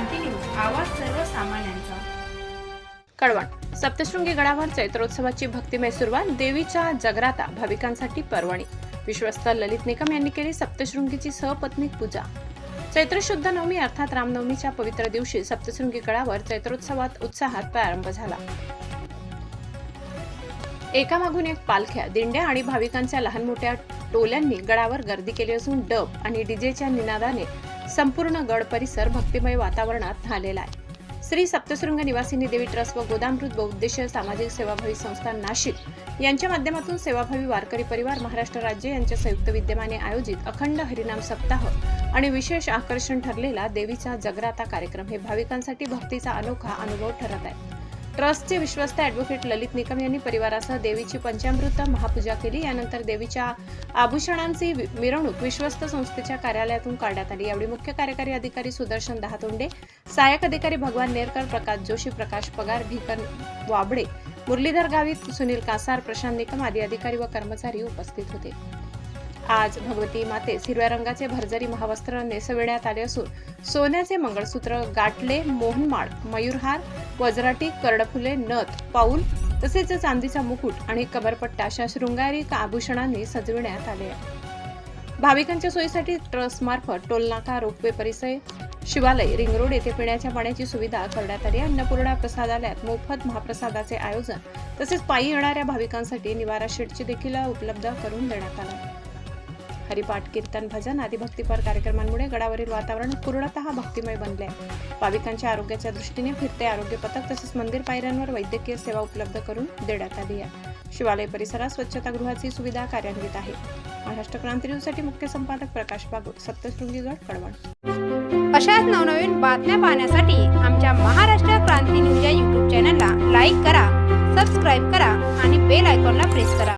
क्रांती news आवाज सर्वसामान्यांचा. कळवण सप्तशृंगी गडावर चैत्रोत्सवाची भक्तिमय सुरुवात देवीच्या जगराता भाविकांसाठी पर्वणी. विश्वस्त ललित निकम यांनी केली सप्तशृंगीची सहपत्नीक पूजा. चैत्र शुद्ध नवमी अर्थात रामनवमीच्या पवित्र दिवशी सप्तशृंगी गडावर चैत्रोत्सवात उत्साहात प्रारंभ झाला. एकामागून एक पालख्या दिंड्या आणि भाविकांच्या लहान मोठ्या टोल्यांनी गडावर गर्दी केली असून डब आणि डीजेच्या निनादाने संपूर्ण गड परिसर भक्तिमय वातावरणात झालेला आहे. श्री सप्तशृंग निवासिनी देवी ट्रस्ट व गोदामृत बहुउद्देशीय सामाजिक सेवाभावी संस्था नाशिक यांच्या माध्यमातून सेवाभावी वारकरी परिवार महाराष्ट्र राज्य यांच्या संयुक्त विद्यमाने आयोजित अखंड हरिनाम सप्ताह आणि विशेष आकर्षण ठरलेला देवीचा जगराता कार्यक्रम हे भाविकांसाठी भक्तीचा अनोखा अनुभव ठरत आहे. ट्रस्टचे विश्वस्त ॲडव्होकेट ललित निकम यांनी परिवारासह देवीची पंचामृत महापूजा केली. यानंतर देवीच्या आभूषणांची वि- मिरवणूक विश्वस्त संस्थेच्या कार्यालयातून काढण्यात आली. यावेळी मुख्य कार्यकारी अधिकारी सुदर्शन दहातोंडे सहाय्यक अधिकारी भगवान नेरकर प्रकाश जोशी प्रकाश पगार भिकन वाबडे मुरलीधर गावित सुनील कासार प्रशांत निकम आदी अधिकारी व कर्मचारी उपस्थित होते. आज भगवती मातेस हिरव्या रंगाचे भरजरी महावस्त्र नेसविण्यात आले असून सोन्याचे मंगळसूत्र गाठले मोहनमाळ मयूरहार वजराटी कर्णफुले नथ पाऊल तसेच चांदीचा मुकुट आणि कमरपट्टा अशा शृंगारी आभूषणांनी सजविण्यात आले. आहे भाविकांच्या सोयीसाठी ट्रस्टमार्फत टोलनाका रोपवे परिसर शिवालय रिंग रोड येथे पिण्याच्या पाण्याची सुविधा करण्यात आली. अन्नपूर्णा प्रसादालयात मोफत महाप्रसादाचे आयोजन तसेच पायी येणाऱ्या भाविकांसाठी निवारा शेडची देखील उपलब्ध करून देण्यात आलं. हरिपाठ कीर्तन भजन आदी भक्तीपर कार्यक्रमांमुळे गडावरील वातावरण पूर्णतः भक्तिमय बनले आहे. भाविकांच्या आरोग्याच्या दृष्टीने फिरते आरोग्य पथक तसेच मंदिर पायऱ्यांवर वैद्यकीय सेवा उपलब्ध करून देण्यात आली आहे. शिवालय परिसरात स्वच्छतागृहाची सुविधा कार्यान्वित आहे. महाराष्ट्र क्रांती न्यूजसाठी मुख्य संपादक प्रकाश बागुल सप्तशृंगीगड कळवण अशाच नवनवीन बातम्या पाहण्यासाठी आमच्या महाराष्ट्र क्रांती न्यूज या यूट्यूब चॅनलला लाईक करा सबस्क्राईब करा आणि बेल आयकॉनला प्रेस करा.